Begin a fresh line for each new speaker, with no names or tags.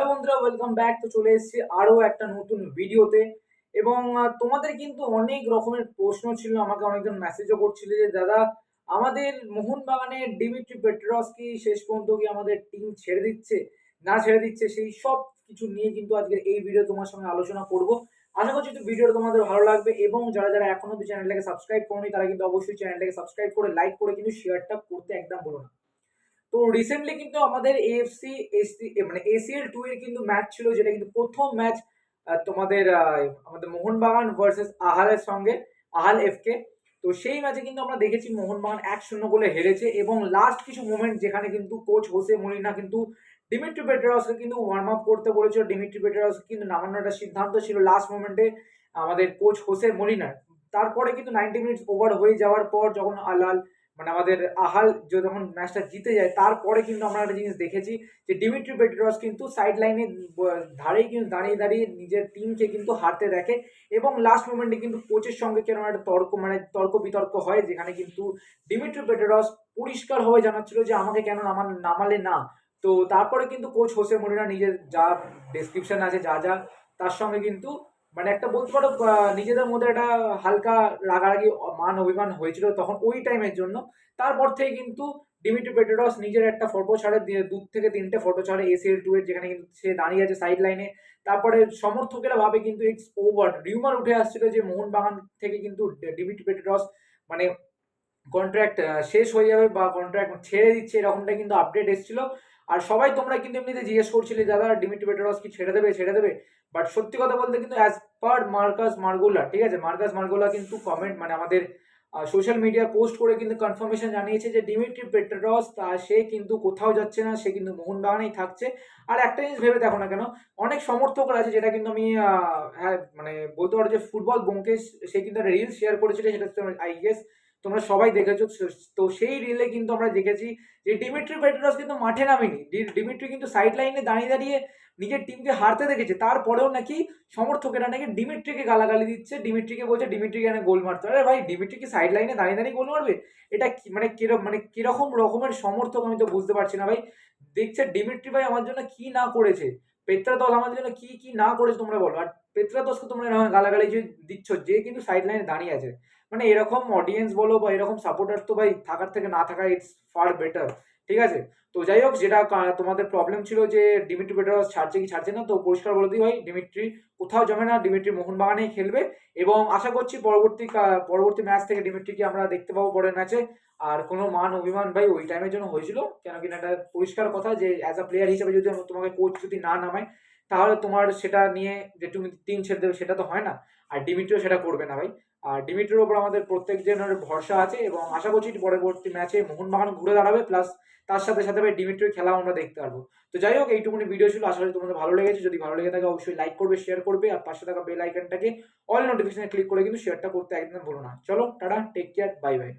Hello বন্ধুরা welcome back তো চলে এসেছি আরও একটা নতুন ভিডিওতে এবং তোমাদের কিন্তু অনেক রকমের প্রশ্ন ছিল, আমাকে অনেকজন মেসেজও করছিল যে, দাদা, আমাদের মোহনবাগানের ডিমিট্রি পেট্রস কি শেষ পর্যন্ত কি আমাদের টিম ছেড়ে দিচ্ছে? না ছেড়ে দিচ্ছে? সেই সব কিছু নিয়ে কিন্তু আজকে এই ভিডিও তোমার সঙ্গে আলোচনা করব। আশা করছি ভিডিওটা তোমাদের ভালো লাগবে এবং যারা যারা এখনও চ্যানেলটাকে সাবস্ক্রাইব করনি, তারা কিন্তু অবশ্যই চ্যানেলটাকে সাবস্ক্রাইব করে লাইক করে কিন্তু শেয়ারটা করতে একদম বলো না। তো রিসেন্টলি কিন্তু আমাদের এএফসি এসি মানে এসিএল টু এর কিন্তু ম্যাচ ছিল, যেটা কিন্তু প্রথম ম্যাচ তোমাদের আমাদের মোহনবাগান ভার্সেস আহালের সঙ্গে আহাল এফকে তো সেই ম্যাচে কিন্তু আমরা দেখেছি মোহনবাগান এক শূন্য গোলে হেরেছে এবং লাস্ট কিছু মোমেন্ট যেখানে কিন্তু কোচ হোসে মলিনা কিন্তু ডিমিট্রি পেট্রাসকে কিন্তু ওয়ার্ম আপ করতে বলেছিল। ডিমিট্রি পেট্রাস কিন্তু নামানোর একটা সিদ্ধান্ত ছিল লাস্ট মোমেন্টে আমাদের কোচ হোসে মলিনার। তারপরে কিন্তু নাইনটি মিনিটস ওভার হয়ে যাওয়ার পর যখন আলাল মানে আমাদের আহাল যখন ম্যাচটা জিতে যায়, তারপরে কিন্তু আমরা একটা জিনিস দেখেছি যে ডিমিট্রি পেট্রস কিন্তু সাইড লাইনে ধারেই কিন্তু দাঁড়িয়ে দাঁড়িয়ে নিজের টিমকে কিন্তু হারতে দেখে এবং লাস্ট মোমেন্টে কিন্তু কোচের সঙ্গে কেন একটা তর্ক মানে তর্ক বিতর্ক হয় যেখানে কিন্তু ডিমিট্রি পেট্রস পরিষ্কারভাবে জানাচ্ছিল যে আমাকে কেন নামান, নামালে না। তো তারপরে কিন্তু কোচ হোসে মরিনা নিজের যা ডেসক্রিপশন আছে, যা যা, তার সঙ্গে কিন্তু মানে একটা বলতে পারো নিজেদের মধ্যে একটা হালকা রাগারাগি, মান অভিমান হয়েছিল তখন ওই টাইমের জন্য। তারপর থেকে কিন্তু ডিমিট্রি পেটেরস নিজের একটা ফটো ছাড়ে, দু থেকে তিনটে ফটো ছাড়ে এসিএল টু এর যেখানে কিন্তু সে দাঁড়িয়ে আছে সাইড লাইনে তারপরে সমর্থকেরা ভাবে কিন্তু ইটস ওভার রিউমার উঠে আসছিল যে মোহনবাগান থেকে কিন্তু ডিমিট্রি পেটেরস মানে কন্ট্রাক্ট শেষ হয়ে যাবে বা কন্ট্রাক্ট ছেড়ে দিচ্ছে, এরকমটা কিন্তু আপডেট এসেছিল। আর সবাই তোমরা কিন্তু এমনিতে জিজ্ঞেস করছিলে, দাদা ডিমিট্রি পেট্রোস কি ছেড়ে দেবে ছেড়ে দেবে? বাট সত্যি কথা বলতে কিন্তু অ্যাজ পার মার্কাস মার্গোলা ঠিক আছে? মার্কাস মার্গোলা কিন্তু কমেন্ট মানে আমাদের সোশ্যাল মিডিয়া পোস্ট করে কিন্তু কনফার্মেশন জানিয়েছে যে ডিমিট্রি পেট্রোস তা সে কিন্তু কোথাও যাচ্ছে না, সে কিন্তু মোহনবাগানেই থাকছে। আর একটা জিনিস ভেবে দেখো না কেন, অনেক সমর্থকরা আছে যেটা কিন্তু আমি হ্যাঁ মানে বলতে পারো যে ফুটবল বোমকেশ সে কিন্তু একটা রিলস শেয়ার করেছিল, সেটা আই গেস তোমরা সবাই দেখেছ, তো সেই রিলে কিন্তু আমরা দেখেছি যে ডিমিট্রি পেট্রোস কিন্তু মাঠে নামেনি। ডিমিট্রি কিন্তু সাইড লাইনে দাঁড়িয়ে দাঁড়িয়ে নিজের টিমকে হারতে দেখেছে। তারপরেও নাকি সমর্থকেরা নাকি ডিমিট্রিকে গালাগালি দিচ্ছে। ডিমিট্রিকে বলছে ডিমিট্রি কেন গোল মারতে আরে ভাই ডিমিট্রি কি সাইড লাইনে দাঁড়িয়ে দাঁড়িয়ে গোল মারবে? এটা মানে কীরকম মানে কীরকম রকমের সমর্থক আমি তো বুঝতে পারছি না ভাই। দেখছে ডিমিট্রি ভাই আমার জন্য কি না করেছে? পেত্রা দল আমাদের জন্য কি কি না করেছে তোমরা বলো। আর পেত্রা দশকে তোমরা গালাগালি যে দিচ্ছ, যে কিন্তু সাইড লাইনে দাঁড়িয়ে আছে। মানে এরকম অডিয়েন্স বলো বা এরকম সাপোর্টার তো ভাই থাকার থেকে না থাকা ইটস ফার বেটার ঠিক আছে? তো যাই হোক, যেটা তোমাদের প্রবলেম ছিল যে ডিমিট্রি পেট্রোস ছাড়ছে কি ছাড়ছে না, তো পরিষ্কার বলে দিই ভাই ডিমিট্রি কোথাও জমে না ডিমিট্রি মোহনবাগানেই খেলবে এবং আশা করছি পরবর্তী পরবর্তী ম্যাচ থেকে ডিমিট্রিকে আমরা দেখতে পাবো পরের ম্যাচে আর কোনো মান অভিমান ভাই ওই টাইমের জন্য হয়েছিল, কেন কিনা একটা পরিষ্কার কথা যে অ্যাজ আ প্লেয়ার হিসেবে যদি তোমাকে কোচ যদি না নামায়, তাহলে তোমার সেটা নিয়ে যে তুমি টিম ছেড়ে দেবে সেটা তো হয় না। আর ডিমিট্রিও সেটা করবে না ভাই। আর ডিমিট্রির ওপর আমাদের প্রত্যেক জনের ভরসা আছে এবং আশা করছি পরবর্তী ম্যাচে মোহনবাগান ঘুরে দাঁড়াবে। প্লাস তার সাথে সাথে ভাই ডিমিট্রির খেলাও আমরা দেখতে পারব। তো যাই হোক, এইটুকুনি ভিডিও ছিল। আশা করি তোমাদের ভালো লেগেছে। যদি ভালো লেগে থাকে, অবশ্যই লাইক করবে শেয়ার করবে। আর পাশে থাকা বেল আইকনটাকে অল নোটিফিকেশনে ক্লিক করে কিন্তু শেয়ারটা করতে একদম ভুলো না। চলো, tata take care bye by